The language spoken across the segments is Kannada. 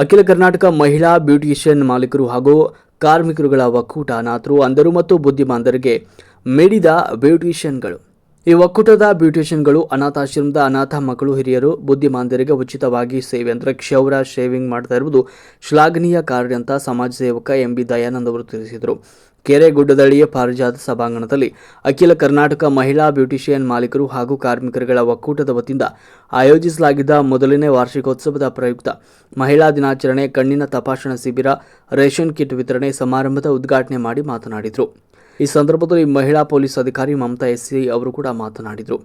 ಅಖಿಲ ಕರ್ನಾಟಕ ಮಹಿಳಾ ಬ್ಯೂಟಿಷಿಯನ್ ಮಾಲೀಕರು ಹಾಗೂ ಕಾರ್ಮಿಕರುಗಳ ಒಕ್ಕೂಟ ಅನಾಥರು ಅಂಧರು ಮತ್ತು ಬುದ್ಧಿಮಾಂದರಿಗೆ ಮೇಡಿದ ಬ್ಯೂಟಿಷಿಯನ್ಗಳು. ಈ ಒಕ್ಕೂಟದ ಬ್ಯೂಟಿಷಿಯನ್ಗಳು ಅನಾಥಾಶ್ರಮದ ಅನಾಥ ಮಕ್ಕಳು, ಹಿರಿಯರು ಬುದ್ಧಿಮಾಂದರಿಗೆ ಉಚಿತವಾಗಿ ಸೇವೆ ಅಂದರೆ ಕ್ಷೌರ ಶೇವಿಂಗ್ ಮಾಡ್ತಾ ಇರುವುದು ಶ್ಲಾಘನೀಯ ಕಾರ್ಯ ಅಂತ ಸಮಾಜ ಸೇವಕ ಎಂ ಬಿ ದಯಾನಂದ್ ಅವರು ತಿಳಿಸಿದರು. ಕೆರೆಗುಡ್ಡದಳ್ಳಿಯ ಪಾರಿಜಾತ ಸಭಾಂಗಣದಲ್ಲಿ ಅಖಿಲ ಕರ್ನಾಟಕ ಮಹಿಳಾ ಬ್ಯೂಟಿಷಿಯನ್ ಮಾಲೀಕರು ಹಾಗೂ ಕಾರ್ಮಿಕರುಗಳ ಒಕ್ಕೂಟದ ವತಿಯಿಂದ ಆಯೋಜಿಸಲಾಗಿದ್ದ ಮೊದಲನೇ ವಾರ್ಷಿಕೋತ್ಸವದ ಪ್ರಯುಕ್ತ ಮಹಿಳಾ ದಿನಾಚರಣೆ, ಕಣ್ಣಿನ ತಪಾಸಣಾ ಶಿಬಿರ, ರೇಷನ್ ಕಿಟ್ ವಿತರಣೆ ಸಮಾರಂಭದ ಉದ್ಘಾಟನೆ ಮಾಡಿ ಮಾತನಾಡಿದರು. ಈ ಸಂದರ್ಭದಲ್ಲಿ ಮಹಿಳಾ ಪೊಲೀಸ್ ಅಧಿಕಾರಿ ಮಮತಾ ಎಸ್ಸಿ ಅವರು ಕೂಡ ಮಾತನಾಡಿದರು.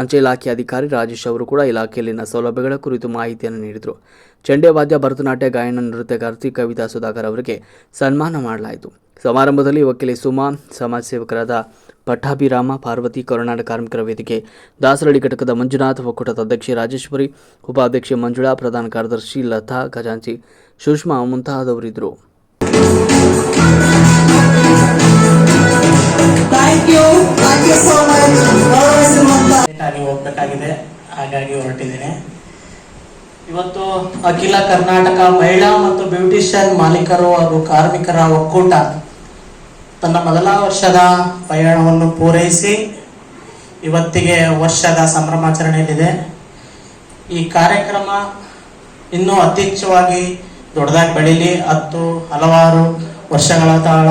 ಅಂಚೆ ಇಲಾಖೆ ಅಧಿಕಾರಿ ರಾಜೇಶ್ ಅವರು ಕೂಡ ಇಲಾಖೆಯಲ್ಲಿನ ಸೌಲಭ್ಯಗಳ ಕುರಿತು ಮಾಹಿತಿಯನ್ನು ನೀಡಿದರು. ಚಂಡೆ ವಾದ್ಯ ಭರತನಾಟ್ಯ, ಗಾಯನ ನೃತ್ಯಗಾರ್ತಿ ಕವಿತಾ ಸುಧಾಕರ್ ಅವರಿಗೆ ಸನ್ಮಾನ ಮಾಡಲಾಯಿತು. ಸಮಾರಂಭದಲ್ಲಿ ವಕೀಲೆ ಸುಮಾ ಸಮಾಜ ಸೇವಕರಾದ ಪಟ್ಟಾಭಿರಾಮ ಪಾರ್ವತಿ ಕರುನಾಡ ಕಾರ್ಮಿಕರ ವೇದಿಕೆ ದಾಸರಳ್ಳಿ ಘಟಕದ ಮಂಜುನಾಥ್ ಒಕ್ಕೂಟದ ಅಧ್ಯಕ್ಷೆ ರಾಜೇಶ್ವರಿ ಉಪಾಧ್ಯಕ್ಷೆ ಮಂಜುಳಾ ಪ್ರಧಾನ ಕಾರ್ಯದರ್ಶಿ ಲತಾ ಖಜಾಂಚಿ Sushma ಮುಂತಾದವರಿದ್ದರು thank you thank you so much ಗೌರವಿಸಿರುವಂತ ಆಗಿ ಹೋಗ್ಬೇಕಾಗಿದೆ. ಹಾಗಾಗಿ ಹೊರಟಿದ್ದೀನಿ. ಇವತ್ತು ಅಖಿಲ ಕರ್ನಾಟಕ ಮಹಿಳಾ ಮತ್ತು ಬ್ಯೂಟಿಷಿಯನ್ ಮಾಲೀಕರು ಹಾಗೂ ಕಾರ್ಮಿಕರ ಒಕ್ಕೂಟ ತನ್ನ ಮೊದಲ ವರ್ಷದ ಪಯಣವನ್ನು ಪೂರೈಸಿ ಇವತ್ತಿಗೆ ವರ್ಷದ ಸಂಭ್ರಮಾಚರಣೆಯಲ್ಲಿದೆ. ಈ ಕಾರ್ಯಕ್ರಮ ಇನ್ನೂ ಅತ್ಯುಚ್ಚವಾಗಿ ದೊಡ್ಡದಾಗಿ ಬೆಳೀಲಿ. ಹತ್ತು, ಹಲವಾರು ವರ್ಷಗಳ ತಾಳ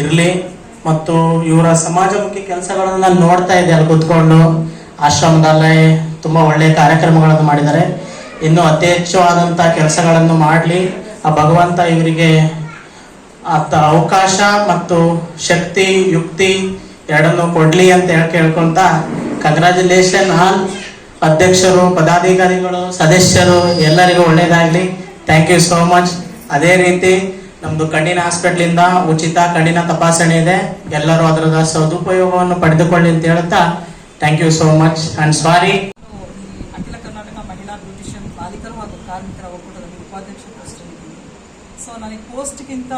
ಇರಲಿ. ಮತ್ತು ಇವರ ಸಮಾಜಮುಖಿ ಕೆಲಸಗಳನ್ನು ನಾನು ನೋಡ್ತಾ ಇದ್ದೆ ಅಲ್ಲಿ ಕೂತ್ಕೊಂಡು. ಆಶ್ರಮದಲ್ಲೇ ತುಂಬ ಒಳ್ಳೆಯ ಕಾರ್ಯಕ್ರಮಗಳನ್ನು ಮಾಡಿದ್ದಾರೆ. ಇನ್ನೂ ಅತಿ ಹೆಚ್ಚು ಆದಂಥ ಕೆಲಸಗಳನ್ನು ಮಾಡಲಿ. ಆ ಭಗವಂತ ಇವರಿಗೆ ಆತ ಅವಕಾಶ ಮತ್ತು ಶಕ್ತಿ, ಯುಕ್ತಿ ಎರಡನ್ನು ಕೊಡ್ಲಿ ಅಂತ ಹೇಳಿ ಕೇಳ್ಕೊಂತ ಕಂಗ್ರ್ಯಾಚುಲೇಷನ್ ಆಲ್ ಅಧ್ಯಕ್ಷರು, ಪದಾಧಿಕಾರಿಗಳು, ಸದಸ್ಯರು ಎಲ್ಲರಿಗೂ ಒಳ್ಳೇದಾಗ್ಲಿ. ಥ್ಯಾಂಕ್ ಯು ಸೋ ಮಚ್ ಅದೇ ರೀತಿ ನಮ್ಮದು ಕಣ್ಣಿನ ಹಾಸ್ಪಿಟ್ಲಿಂದ ಉಚಿತ ಕಣ್ಣಿನ ತಪಾಸಣೆ ಇದೆ. ಎಲ್ಲರೂ ಅದರ ಸದುಪಯೋಗವನ್ನು ಪಡೆದುಕೊಳ್ಳಿ ಅಂತ ಹೇಳುತ್ತಾ thank you so much and sorry Akhila Karnataka Mahila beautician ಹಾಗೂ ಕಾರ್ಮಿಕರ ಒಕ್ಕೂಟದ ಸೊ ನನಗೆ ಪೋಸ್ಟ್ಗಿಂತ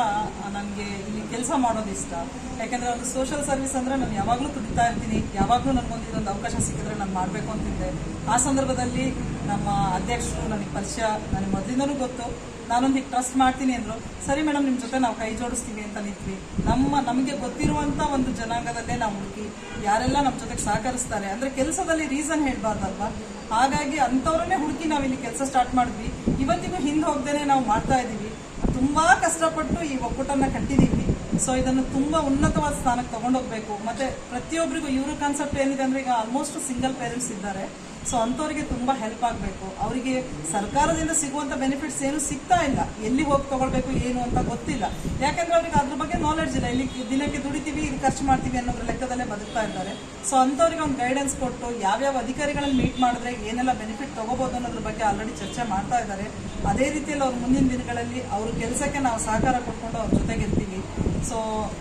ನನಗೆ ಇಲ್ಲಿ ಕೆಲಸ ಮಾಡೋದು ಇಷ್ಟ. ಯಾಕೆಂದರೆ ಒಂದು ಸೋಷಿಯಲ್ ಸರ್ವಿಸ್ ಅಂದರೆ ನಾನು ಯಾವಾಗಲೂ ತುಡಿತಾ ಇರ್ತೀನಿ. ಯಾವಾಗಲೂ ನನಗೊಂದು ಇದೊಂದು ಅವಕಾಶ ಸಿಕ್ಕಿದ್ರೆ ನಾನು ಮಾಡಬೇಕು ಅಂತಿದ್ದೆ. ಆ ಸಂದರ್ಭದಲ್ಲಿ ನಮ್ಮ ಅಧ್ಯಕ್ಷರು ನನಗೆ ಪರಿಚಯ, ನನಗೆ ಮೊದಲಿಂದನೂ ಗೊತ್ತು. ನಾನೊಂದು ಹೀಗೆ ಟ್ರಸ್ಟ್ ಮಾಡ್ತೀನಿ ಅಂದರು, ಸರಿ ಮೇಡಮ್ ನಿಮ್ಮ ಜೊತೆ ನಾವು ಕೈ ಜೋಡಿಸ್ತೀವಿ ಅಂತ ನಿಂತ್ವಿ. ನಮ್ಮ, ನಮಗೆ ಗೊತ್ತಿರುವಂಥ ಒಂದು ಜನಾಂಗದಲ್ಲೇ ನಾವು ಹುಡುಕಿ, ಯಾರೆಲ್ಲ ನಮ್ಮ ಜೊತೆಗೆ ಸಹಕರಿಸ್ತಾರೆ. ಅಂದರೆ ಕೆಲಸದಲ್ಲಿ ರೀಸನ್ ಹೇಳಬಾರ್ದಲ್ವಾ? ಹಾಗಾಗಿ ಅಂಥವ್ರನ್ನೇ ಹುಡುಕಿ ನಾವು ಇಲ್ಲಿ ಕೆಲಸ ಸ್ಟಾರ್ಟ್ ಮಾಡಿದ್ವಿ. ಇವತ್ತಿಗೂ ಹಿಂದೆ ಹೋಗ್ದೇನೆ ನಾವು ಮಾಡ್ತಾ ಇದ್ದೀವಿ. ತುಂಬಾ ಕಷ್ಟಪಟ್ಟು ಈ ಒಕ್ಕೂಟನ ಕಟ್ಟಿದೀವಿ ಸೊ ಇದನ್ನು ತುಂಬಾ ಉನ್ನತವಾದ ಸ್ಥಾನಕ್ಕೆ ತಗೊಂಡೋಗ್ಬೇಕು. ಮತ್ತೆ ಪ್ರತಿಯೊಬ್ಬರಿಗೂ ಇವರು ಕಾನ್ಸೆಪ್ಟ್ ಏನಿದೆ ಅಂದ್ರೆ ಈಗ ಆಲ್ಮೋಸ್ಟ್ ಸಿಂಗಲ್ ಪೇರೆಂಟ್ಸ್ ಇದ್ದಾರೆ. ಸೊ ಅಂಥವ್ರಿಗೆ ತುಂಬಾ ಹೆಲ್ಪ್ ಆಗಬೇಕು. ಅವರಿಗೆ ಸರ್ಕಾರದಿಂದ ಸಿಗುವಂತ ಬೆನಿಫಿಟ್ಸ್ ಏನು ಸಿಗ್ತಾ ಇಲ್ಲ. ಎಲ್ಲಿ ಹೋಗಿ ತಗೊಳ್ಬೇಕು, ಏನು ಅಂತ ಗೊತ್ತಿಲ್ಲ. ಯಾಕಂದ್ರೆ ಅವ್ರಿಗೆ ಅದ್ರ ಬಗ್ಗೆ ನಾಲೆಡ್ಜ್ ಇಲ್ಲ. ಇಲ್ಲಿ ದಿನಕ್ಕೆ ದುಡಿತೀವಿ, ಇಲ್ಲಿ ಖರ್ಚು ಮಾಡ್ತೀವಿ ಅನ್ನೋದ್ರ ಲೆಕ್ಕದಲ್ಲೇ ಬದುಕ್ತಾ ಇದ್ದಾರೆ. ಸೊ ಅಂಥವ್ರಿಗೆ ಒಂದು ಗೈಡೆನ್ಸ್ ಕೊಟ್ಟು ಯಾವ್ಯಾವ ಅಧಿಕಾರಿಗಳನ್ನ ಮೀಟ್ ಮಾಡಿದ್ರೆ ಏನೆಲ್ಲ ಬೆನಿಫಿಟ್ ತಗೋಬಹುದು ಅನ್ನೋದ್ರ ಬಗ್ಗೆ ಆಲ್ರೆಡಿ ಚರ್ಚೆ ಮಾಡ್ತಾ ಇದ್ದಾರೆ. ಅದೇ ರೀತಿಯಲ್ಲಿ ಅವ್ರು ಮುಂದಿನ ದಿನಗಳಲ್ಲಿ ಅವ್ರ ಕೆಲಸಕ್ಕೆ ನಾವು ಸಹಕಾರ ಕೊಟ್ಕೊಂಡು ಅವ್ರ ಜೊತೆಗಿರ್ತೀವಿ ಸೊ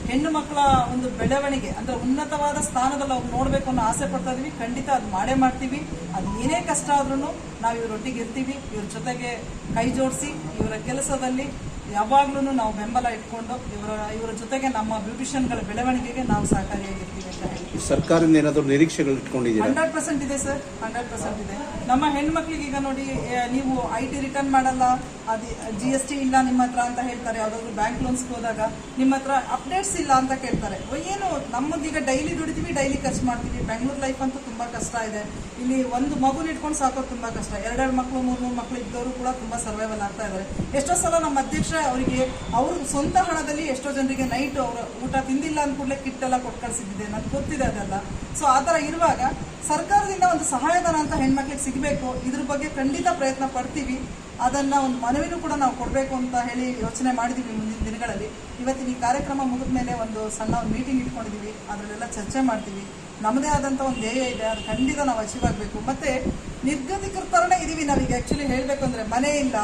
ಹೆಣ್ಣು ಮಕ್ಕಳ ಒಂದು ಬೆಳವಣಿಗೆ, ಅಂದ್ರೆ ಉನ್ನತವಾದ ಸ್ಥಾನದಲ್ಲಿ ಅವ್ರು ನೋಡ್ಬೇಕು ಅನ್ನೋ ಆಸೆ ಪಡ್ತಾ ಇದೀವಿ. ಖಂಡಿತ ಅದು ಮಾಡೇ ಮಾಡ್ತೀವಿ. ಅದು ಏನೇ ಕಷ್ಟ ಆದ್ರೂ ನಾವು ಇವರೊಟ್ಟಿಗೆ ಇರ್ತೀವಿ ಇವ್ರ ಜೊತೆಗೆ ಕೈ ಜೋಡಿಸಿ ಇವರ ಕೆಲಸದಲ್ಲಿ ಯಾವಾಗ್ಲೂ ನಾವು ಬೆಂಬಲ ಇಟ್ಕೊಂಡು ಇವರ ಇವರ ಜೊತೆಗೆ ನಮ್ಮ ಬ್ಯೂಟಿಷಿಯನ್ಗಳ ಬೆಳವಣಿಗೆಗೆ ನಾವು ಸಹಕಾರಿಯಾಗಿರ್ತೀವಿ ಅಂತ ಹೇಳಿ ಸರ್ಕಾರದಿಂದ ಏನಾದರೂ ನಿರೀಕ್ಷೆಗಳು ಇಟ್ಕೊಂಡಿದ್ದೀವಿ ಹಂಡ್ರೆಡ್ ಪರ್ಸೆಂಟ್ ಇದೆ ಸರ್ ಹಂಡ್ರೆಡ್ ಪರ್ಸೆಂಟ್ ಇದೆ. ನಮ್ಮ ಹೆಣ್ಮಕ್ಳಿಗೆ ಈಗ ನೋಡಿ ನೀವು ಐ ಟಿ ರಿಟರ್ನ್ ಮಾಡಲ್ಲ ಅದು ಜಿ ಎಸ್ ಟಿ ಇಲ್ಲ ನಿಮ್ಮ ಹತ್ರ ಅಂತ ಹೇಳ್ತಾರೆ ಯಾವುದಾದ್ರು ಬ್ಯಾಂಕ್ ಲೋನ್ಸ್ಗೆ ಹೋದಾಗ ನಿಮ್ಮ ಹತ್ರ ಅಪ್ಡೇಟ್ಸ್ ಇಲ್ಲ ಅಂತ ಕೇಳ್ತಾರೆ. ಏನು ನಮ್ಮದೀಗ ಡೈಲಿ ದುಡಿತೀವಿ ಡೈಲಿ ಖರ್ಚು ಮಾಡ್ತೀವಿ. ಬೆಂಗಳೂರು ಲೈಫ್ ಅಂತೂ ತುಂಬ ಕಷ್ಟ ಇದೆ. ಇಲ್ಲಿ ಒಂದು ಮಗುನ ಇಟ್ಕೊಂಡು ಸಾಕೋದು ತುಂಬ ಕಷ್ಟ. ಎರಡೆರಡು ಮಕ್ಕಳು ಮೂರು ಮೂರು ಮಕ್ಕಳು ಇದ್ದವರು ಕೂಡ ತುಂಬ ಸರ್ವೈವಲ್ ಆಗ್ತಾ ಇದ್ದಾರೆ. ಎಷ್ಟೋ ಸಲ ನಮ್ಮ ಅಧ್ಯಕ್ಷ ಅವರಿಗೆ ಅವ್ರ ಸ್ವಂತ ಹಣದಲ್ಲಿ ಎಷ್ಟೋ ಜನರಿಗೆ ನೈಟ್ ಅವರ ಊಟ ತಿಂದಿಲ್ಲ ಅಂದ ಕೂಡಲೇ ಕಿಟ್ ಎಲ್ಲ ಕೊಟ್ಟು ಕಳಿಸಿದ್ದಿದೆ. ನನಗೆ ಗೊತ್ತಿದೆ ಅದೆಲ್ಲ. ಸೊ ಆ ಥರ ಇರುವಾಗ ಸರ್ಕಾರದಿಂದ ಒಂದು ಸಹಾಯಧನ ಅಂತ ಹೆಣ್ಮಕ್ಳಿಗೆ ಸಿಗಬೇಕು. ಇದ್ರ ಬಗ್ಗೆ ಖಂಡಿತ ಪ್ರಯತ್ನ ಪಡ್ತೀವಿ. ಅದನ್ನ ಒಂದು ಮನವಿನೂ ಕೂಡ ನಾವು ಕೊಡಬೇಕು ಅಂತ ಹೇಳಿ ಯೋಚನೆ ಮಾಡಿದ್ದೀವಿ ಮುಂದಿನ ದಿನಗಳಲ್ಲಿ. ಇವತ್ತಿನ ಈ ಕಾರ್ಯಕ್ರಮ ಮುಗಿದ ಮೇಲೆ ಒಂದು ಸಣ್ಣ ಒಂದು ಮೀಟಿಂಗ್ ಇಟ್ಕೊಂಡಿದ್ದೀವಿ ಅದರಲ್ಲೆಲ್ಲ ಚರ್ಚೆ ಮಾಡ್ತೀವಿ. ನಮ್ಮದೇ ಆದಂಥ ಒಂದು ಧ್ಯೇಯ ಇದೆ. ಅದು ಖಂಡಿತ ನಾವು ಅಚೀವ್ ಆಗಬೇಕು. ಮತ್ತೆ ನಿರ್ಗತಿಕೃತರನೇ ಇದೀವಿ ನಮಗೆ ಆ್ಯಕ್ಚುಲಿ ಹೇಳಬೇಕು ಅಂದರೆ ಮನೆ ಇಲ್ಲ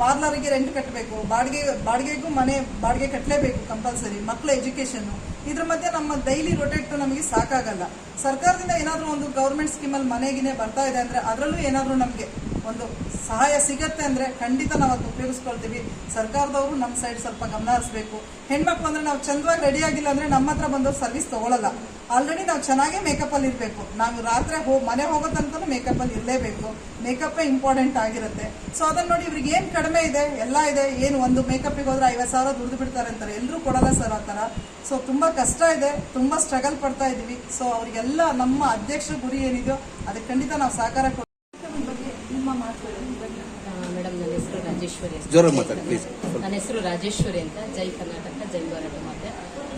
ಪಾರ್ಲರ್ಗೆ ರೆಂಟ್ ಕಟ್ಟಬೇಕು ಬಾಡಿಗೆ, ಬಾಡಿಗೆಗೂ ಮನೆ, ಬಾಡಿಗೆ ಕಟ್ಟಲೇಬೇಕು ಕಂಪಲ್ಸರಿ ಮಕ್ಕಳ ಎಜುಕೇಷನ್ನು ಇದ್ರ ಮಧ್ಯೆ ನಮ್ಮ ಡೈಲಿ ರೊಟೇಟ್ ನಮಗೆ ಸಾಕಾಗಲ್ಲ. ಸರ್ಕಾರದಿಂದ ಏನಾದರೂ ಒಂದು ಗೌರ್ಮೆಂಟ್ ಸ್ಕೀಮಲ್ಲಿ ಮನೆಗಿನೇ ಬರ್ತಾ ಇದೆ ಅಂದರೆ ಅದರಲ್ಲೂ ಏನಾದರೂ ನಮಗೆ ಒಂದು ಸಹಾಯ ಸಿಗತ್ತೆ ಅಂದ್ರೆ ಖಂಡಿತ ನಾವು ಅದು ಉಪಯೋಗಿಸ್ಕೊಳ್ತೀವಿ. ಸರ್ಕಾರದವರು ನಮ್ಮ ಸೈಡ್ ಸ್ವಲ್ಪ ಗಮನ ಹರಿಸ್ಬೇಕು. ಹೆಣ್ಮಕ್ಳು ಅಂದರೆ ನಾವು ಚಂದವಾಗಿ ರೆಡಿ ಆಗಿಲ್ಲ ಅಂದ್ರೆ ನಮ್ಮ ಹತ್ರ ಬಂದವ್ರು ಸರ್ವಿಸ್ ತಗೊಳ್ಳಲ್ಲ ಆಲ್ರೆಡಿ ನಾವು ಚೆನ್ನಾಗೇ ಮೇಕಪ್ ಅಲ್ಲಿ ಇರಬೇಕು. ನಾವು ರಾತ್ರಿ ಹೋ, ಮನೆ ಹೋಗೋ ತನಕ ಮೇಕಪ್ ಅಲ್ಲಿ ಇರಲೇಬೇಕು. ಮೇಕಪ್ಪೇ ಇಂಪಾರ್ಟೆಂಟ್ ಆಗಿರುತ್ತೆ. ಸೊ ಅದನ್ನ ನೋಡಿ ಇವ್ರಿಗೆ ಏನು ಕಡಿಮೆ ಇದೆ, ಎಲ್ಲ ಇದೆ, ಏನು ಒಂದು ಮೇಕಪ್ಪಿಗೆ ಹೋದ್ರೆ ಐವತ್ತು ಸಾವಿರ ದುಡ್ದು ಬಿಡ್ತಾರೆ ಅಂತಾರೆ. ಎಲ್ಲರೂ ಕೊಡಲ್ಲ ಸರ್ ಆ ಥರ. ಸೊ ತುಂಬಾ ಕಷ್ಟ ಇದೆ, ತುಂಬಾ ಸ್ಟ್ರಗಲ್ ಪಡ್ತಾ ಇದೀವಿ. ಸೊ ಅವರಿಗೆಲ್ಲ ನಮ್ಮ ಅಧ್ಯಕ್ಷ ಗುರಿ ಏನಿದೆಯೋ, ಅದಕ್ಕೆ ಖಂಡಿತ ನಾವು ಸಹಕಾರ ಕೊಡ್ತೀವಿ ಮೇಡಮ್ ನನ್ನ ಹೆಸರು ರಾಜೇಶ್ವರಿ. ಜೋರಾಗಿ ಮಾತಾಡಿ ಪ್ಲೀಸ್ ನನ್ನ ಹೆಸರು ರಾಜೇಶ್ವರಿ ಅಂತ. ಜೈ ಕರ್ನಾಟಕ ಜೈ ಭಾರತ ಮಾತೆ.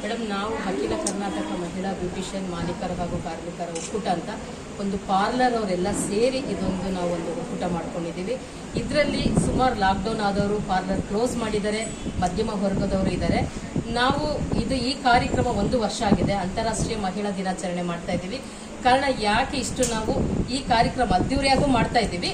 ಮೇಡಮ್ ನಾವು ಅಖಿಲ ಕರ್ನಾಟಕ ಮಹಿಳಾ ಬ್ಯೂಟಿಷಿಯನ್ ಮಾಲೀಕರ ಹಾಗೂ ಕಾರ್ಮಿಕರ ಒಕ್ಕೂಟ ಅಂತ ಒಂದು ಪಾರ್ಲರ್ ಅವರೆಲ್ಲ ಸೇರಿ ಇದೊಂದು ನಾವು ಒಂದು ಒಕ್ಕೂಟ ಮಾಡ್ಕೊಂಡಿದ್ದೀವಿ. ಇದರಲ್ಲಿ ಸುಮಾರು ಲಾಕ್ಡೌನ್ ಆದವರು ಪಾರ್ಲರ್ ಕ್ಲೋಸ್ ಮಾಡಿದ್ದಾರೆ ಮಧ್ಯಮ ವರ್ಗದವರು ಇದ್ದಾರೆ. ನಾವು ಇದು ಈ ಕಾರ್ಯಕ್ರಮ ಒಂದು ವರ್ಷ ಆಗಿದೆ ಅಂತಾರಾಷ್ಟ್ರೀಯ ಮಹಿಳಾ ದಿನಾಚರಣೆ ಮಾಡ್ತಾ ಇದ್ದೀವಿ. ಕಾರಣ ಯಾಕೆ ಇಷ್ಟು ನಾವು ಈ ಕಾರ್ಯಕ್ರಮ ಅದ್ದೂರಿಯಾಗೂ ಮಾಡ್ತಾ ಇದ್ದೀವಿ?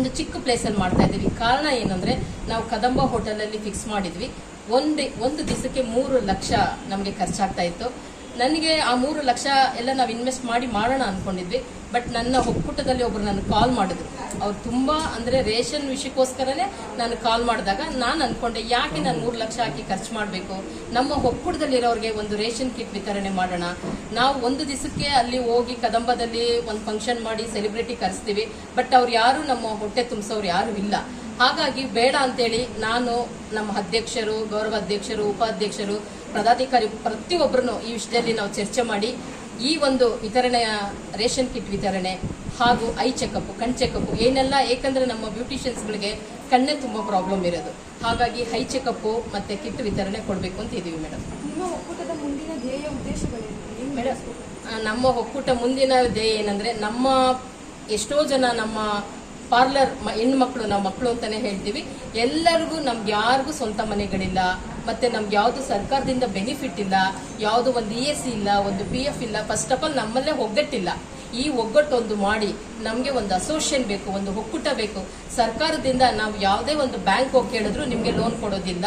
ಒಂದು ಚಿಕ್ಕ ಪ್ಲೇಸಲ್ಲಿ ಮಾಡ್ತಾ ಇದ್ದೀವಿ. ಕಾರಣ ಏನಂದ್ರೆ, ನಾವು ಕದಂಬ ಹೋಟೆಲಲ್ಲಿ ಫಿಕ್ಸ್ ಮಾಡಿದ್ವಿ. ಒಂದು ಒಂದು ದಿವಸಕ್ಕೆ ಮೂರು ಲಕ್ಷ ನಮಗೆ ಖರ್ಚಾಗ್ತಾ ಇತ್ತು. ನನಗೆ ಆ ಮೂರು ಲಕ್ಷ ಎಲ್ಲ ನಾವು ಇನ್ವೆಸ್ಟ್ ಮಾಡಿ ಮಾಡೋಣ ಅಂದ್ಕೊಂಡಿದ್ವಿ ಬಟ್ ನನ್ನ ಒಕ್ಕೂಟದಲ್ಲಿ ಒಬ್ರು ನನಗೆ ಕಾಲ್ ಮಾಡಿದ್ರು. ಅವ್ರು ತುಂಬಾ ಅಂದ್ರೆ ರೇಷನ್ ವಿಷಯಕ್ಕೋಸ್ಕರನೇ ನಾನು ಕಾಲ್ ಮಾಡಿದಾಗ ನಾನು ಅನ್ಕೊಂಡೆ, ಯಾಕೆ ನಾನು ಮೂರು ಲಕ್ಷ ಹಾಕಿ ಖರ್ಚು ಮಾಡಬೇಕು? ನಮ್ಮ ಒಕ್ಕೂಟದಲ್ಲಿರೋರಿಗೆ ಒಂದು ರೇಷನ್ ಕಿಟ್ ವಿತರಣೆ ಮಾಡೋಣ. ನಾವು ಒಂದು ದಿವಸಕ್ಕೆ ಅಲ್ಲಿ ಹೋಗಿ ಕದಂಬದಲ್ಲಿ ಒಂದು ಫಂಕ್ಷನ್ ಮಾಡಿ ಸೆಲೆಬ್ರಿಟಿ ಕರೆಸ್ತೀವಿ. ಬಟ್ ಅವ್ರು ಯಾರು ನಮ್ಮ ಹೊಟ್ಟೆ ತುಂಬಿಸೋರು ಯಾರು ಇಲ್ಲ. ಹಾಗಾಗಿ ಬೇಡ ಅಂತೇಳಿ ನಾನು ನಮ್ಮ ಅಧ್ಯಕ್ಷರು ಗೌರವ ಅಧ್ಯಕ್ಷರು ಉಪಾಧ್ಯಕ್ಷರು ಪದಾಧಿಕಾರಿ ಪ್ರತಿಯೊಬ್ಬರನ್ನು ಈ ವಿಷಯದಲ್ಲಿ ನಾವು ಚರ್ಚೆ ಮಾಡಿ ಈ ಒಂದು ವಿತರಣೆಯ ರೇಷನ್ ಕಿಟ್ ವಿತರಣೆ ಹಾಗೂ ಐ ಚೆಕಪ್ ಕಣ್ ಚೆಕಪ್ ಏನೆಲ್ಲ ಏಕೆಂದ್ರೆ ನಮ್ಮ ಬ್ಯೂಟಿಷಿಯನ್ಸ್ಗಳಿಗೆ ಕಣ್ಣೆ ತುಂಬಾ ಪ್ರಾಬ್ಲಮ್ ಇರೋದು. ಹಾಗಾಗಿ ಹೈ ಚೆಕಪ್ ಮತ್ತೆ ಕಿಟ್ ವಿತರಣೆ ಕೊಡಬೇಕು ಅಂತ ಇದೀವಿ ಮೇಡಮ್. ನಿಮ್ಮ ಒಕ್ಕೂಟದ ಮುಂದಿನ ಧ್ಯೇಯ ಉದ್ದೇಶಗಳೇನು? ಏನ್ ಮೇಡಮ್ ನಮ್ಮ ಒಕ್ಕೂಟ ಮುಂದಿನ ಧ್ಯೇಯ ಏನಂದ್ರೆ ನಮ್ಮ ಎಷ್ಟೋ ಜನ ನಮ್ಮ ಪಾರ್ಲರ್ ಹೆಣ್ಮಕ್ಳು, ನಾವು ಮಕ್ಕಳು ಅಂತಾನೆ ಹೇಳ್ತೀವಿ. ಎಲ್ಲರಿಗೂ ನಮ್ಗೆ ಯಾರಿಗೂ ಸ್ವಂತ ಮನೆಗಳಿಲ್ಲ, ಮತ್ತೆ ನಮ್ಗೆ ಯಾವುದು ಸರ್ಕಾರದಿಂದ ಬೆನಿಫಿಟ್ ಇಲ್ಲ, ಯಾವುದು ಒಂದು ಇ ಎಸ್ ಇಲ್ಲ, ಒಂದು ಪಿ ಎಫ್ ಇಲ್ಲ ಫಸ್ಟ್ ಆಫ್ ಆಲ್ ನಮ್ಮಲ್ಲೇ ಒಗ್ಗಟ್ಟಿಲ್ಲ. ಈ ಒಗ್ಗಟ್ಟೊಂದು ಮಾಡಿ ನಮಗೆ ಒಂದು ಅಸೋಸಿಯೇಷನ್ ಬೇಕು, ಒಂದು ಒಕ್ಕೂಟ ಬೇಕು. ಸರ್ಕಾರದಿಂದ ನಾವು ಯಾವುದೇ ಒಂದು ಬ್ಯಾಂಕ್ ಹೋಗಿ ಕೇಳಿದ್ರು ನಿಮಗೆ ಲೋನ್ ಕೊಡೋದಿಲ್ಲ.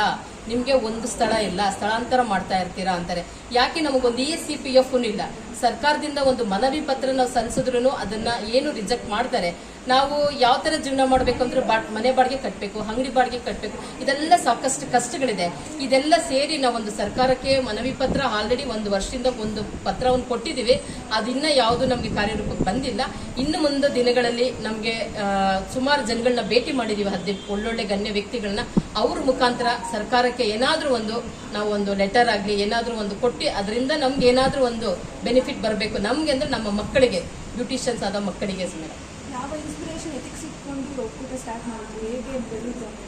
ನಿಮಗೆ ಒಂದು ಸ್ಥಳ ಇಲ್ಲ, ಸ್ಥಳಾಂತರ ಮಾಡ್ತಾ ಇರ್ತೀರಾ ಅಂತಾರೆ. ಯಾಕೆ ನಮಗೊಂದು E S C P F ಇಲ್ಲ? ಸರ್ಕಾರದಿಂದ ಒಂದು ಮನವಿ ಪತ್ರ ನಾವು ಸಲ್ಲಿಸಿದ್ರು ಅದನ್ನ ಏನು ರಿಜೆಕ್ಟ್ ಮಾಡ್ತಾರೆ? ನಾವು ಯಾವ ತರ ಜೀವನ ಮಾಡ್ಬೇಕು ಅಂದ್ರೆ ಮನೆ ಬಾಡಿಗೆ ಕಟ್ಟಬೇಕು ಅಂಗಡಿ ಬಾಡಿಗೆ ಕಟ್ಟಬೇಕು ಇದೆಲ್ಲ ಸಾಕಷ್ಟು ಕಷ್ಟಗಳಿದೆ. ಇದೆಲ್ಲ ಸೇರಿ ನಾವೊಂದು ಸರ್ಕಾರಕ್ಕೆ ಮನವಿ ಪತ್ರ ಆಲ್ರೆಡಿ ಒಂದು ವರ್ಷದಿಂದ ಒಂದು ಪತ್ರವನ್ನು ಕೊಟ್ಟಿದ್ದೀವಿ ಅದಿನ್ನ ಯಾವುದು ನಮಗೆ ಕಾರ್ಯರೂಪಕ್ಕೆ ಬಂದಿಲ್ಲ. ಇನ್ನು ಮುಂದೆ ದಿನಗಳಲ್ಲಿ ನಮಗೆ ಸುಮಾರು ಜನಗಳನ್ನ ಭೇಟಿ ಮಾಡಿದೀವಿ. ಹದ್ದೆ ಒಳ್ಳೊಳ್ಳೆ ಗಣ್ಯ ವ್ಯಕ್ತಿಗಳನ್ನ ಅವ್ರ ಮುಖಾಂತರ ಸರ್ಕಾರಕ್ಕೆ ಏನಾದರೂ ಒಂದು ನಾವು ಒಂದು ಲೆಟರ್ ಆಗಲಿ, ಏನಾದರೂ ಒಂದು ಕೊಟ್ಟು ಅದರಿಂದ ನಮ್ಗೆ ಏನಾದರೂ ಒಂದು ಬೆನಿಫಿಟ್ ಬರಬೇಕು ನಮಗೆ ಅಂದ್ರೆ ನಮ್ಮ ಮಕ್ಕಳಿಗೆ ಬ್ಯೂಟಿಷಿಯನ್ಸ್ ಆದ ಮಕ್ಕಳಿಗೆ ಮೇಡಮ್ ಯಾವ ಇನ್ಸ್ಪಿರೇಷನ್ ಎಥಿಕ್ಸ್ ಇಟ್ಕೊಂಡು ಒಕ್ಕೂಟ ಸ್ಟಾರ್ಟ್ ಮಾಡಿದ್ರು? ಹೇಗೆ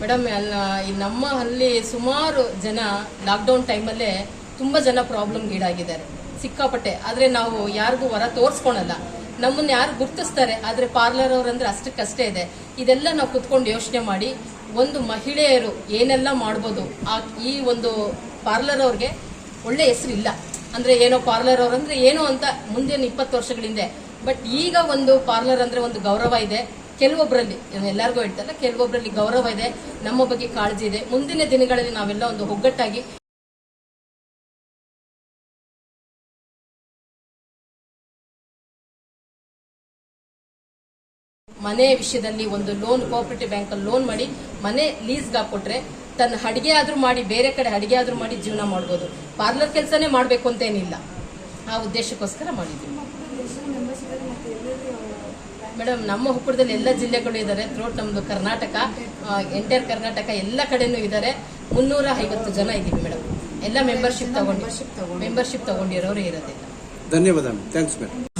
ಮೇಡಮ್ ಅಲ್ಲ ನಮ್ಮ ಅಲ್ಲಿ ಸುಮಾರು ಜನ ಲಾಕ್ಡೌನ್ ಟೈಮಲ್ಲೇ ತುಂಬಾ ಜನ ಪ್ರಾಬ್ಲಮ್ ಗೀಡಾಗಿದ್ದಾರೆ ಸಿಕ್ಕಾಪಟ್ಟೆ. ಆದ್ರೆ ನಾವು ಯಾರಿಗೂ ವರ ತೋರ್ಸ್ಕೊಳಲ್ಲ. ನಮ್ಮನ್ನ ಯಾರು ಗುರ್ತಿಸ್ತಾರೆ, ಆದ್ರೆ ಪಾರ್ಲರ್ ಅವ್ರಂದ್ರೆ ಅಷ್ಟಕ್ಕಷ್ಟೇ ಇದೆ. ಇದೆಲ್ಲ ನಾವು ಕುತ್ಕೊಂಡು ಯೋಚನೆ ಮಾಡಿ, ಒಂದು ಮಹಿಳೆಯರು ಏನೆಲ್ಲ ಮಾಡ್ಬೋದು, ಆ, ಈ ಒಂದು ಪಾರ್ಲರ್ ಅವ್ರಿಗೆ ಒಳ್ಳೆ ಹೆಸರು ಇಲ್ಲ ಅಂದ್ರೆ ಏನೋ ಪಾರ್ಲರ್ ಅವ್ರಂದ್ರೆ ಏನೋ ಅಂತ ಮುಂದಿನ ಇಪ್ಪತ್ತು ವರ್ಷಗಳ ಹಿಂದೆ ಬಟ್ ಈಗ ಒಂದು ಪಾರ್ಲರ್ ಅಂದ್ರೆ ಒಂದು ಗೌರವ ಇದೆ. ಕೆಲವೊಬ್ಬರಲ್ಲಿ ಎಲ್ಲರಿಗೂ ಹೇಳ್ತಾರೆ ಕೆಲವೊಬ್ಬರಲ್ಲಿ ಗೌರವ ಇದೆ, ನಮ್ಮ ಬಗ್ಗೆ ಕಾಳಜಿ ಇದೆ. ಮುಂದಿನ ದಿನಗಳಲ್ಲಿ ನಾವೆಲ್ಲ ಒಂದು ಒಗ್ಗಟ್ಟಾಗಿ ಮನೆ ವಿಷಯದಲ್ಲಿ ಒಂದು ಲೋನ್ ಕೋಆಪರೇಟಿವ್ ಬ್ಯಾಂಕ್ ಅಲ್ಲಿ ಲೋನ್ ಮಾಡಿ, ಮನೆ ಲೀಸ್ಗೆ ಹಾಕೊಟ್ರೆ ತನ್ನ ಅಡಿಗೆ ಆದ್ರೂ ಮಾಡಿ, ಬೇರೆ ಕಡೆ ಅಡಿಗೆ ಆದ್ರೂ ಮಾಡಿ ಜೀವನ ಮಾಡ್ಬೋದು. ಪಾರ್ಲರ್ ಕೆಲಸನೇ ಮಾಡ್ಬೇಕು ಅಂತ ಏನಿಲ್ಲ. ಆ ಉದ್ದೇಶಕ್ಕೋಸ್ಕರ ಮಾಡಿದ್ವಿ ನಿಮ್ಮ ಒಕ್ಕೂಟದಲ್ಲಿ ಎಷ್ಟು ಜನ ಮೆಂಬರ್ಸ್ ಇದ್ದಾರೆ ಮತ್ತೆ ಎಲ್ಲೆಲ್ಲಿ ಮೇಡಮ್ ನಮ್ಮ ಹುಕ್ಕುಳದಲ್ಲಿ ಎಲ್ಲ ಜಿಲ್ಲೆಗಳು ಇದ್ದಾರೆ ಥ್ರೋಟ್ ನಮ್ಮದು ಕರ್ನಾಟಕ ಎಂಟೈರ್ ಕರ್ನಾಟಕ ಎಲ್ಲ ಕಡೆನೂ ಇದ್ದಾರೆ ಮುನ್ನೂರ ಐವತ್ತು ಜನ ಇದ್ದೀವಿ ಮೇಡಮ್. ಎಲ್ಲ ಮೆಂಬರ್ಶಿಪ್ ತಗೊಂಡು ಮೆಂಬರ್ಶಿಪ್ ತಗೊಂಡಿರೋರು ಇರೋದಿಲ್ಲ. ಧನ್ಯವಾದ ಥ್ಯಾಂಕ್ಸ್ ಮೇಡಮ್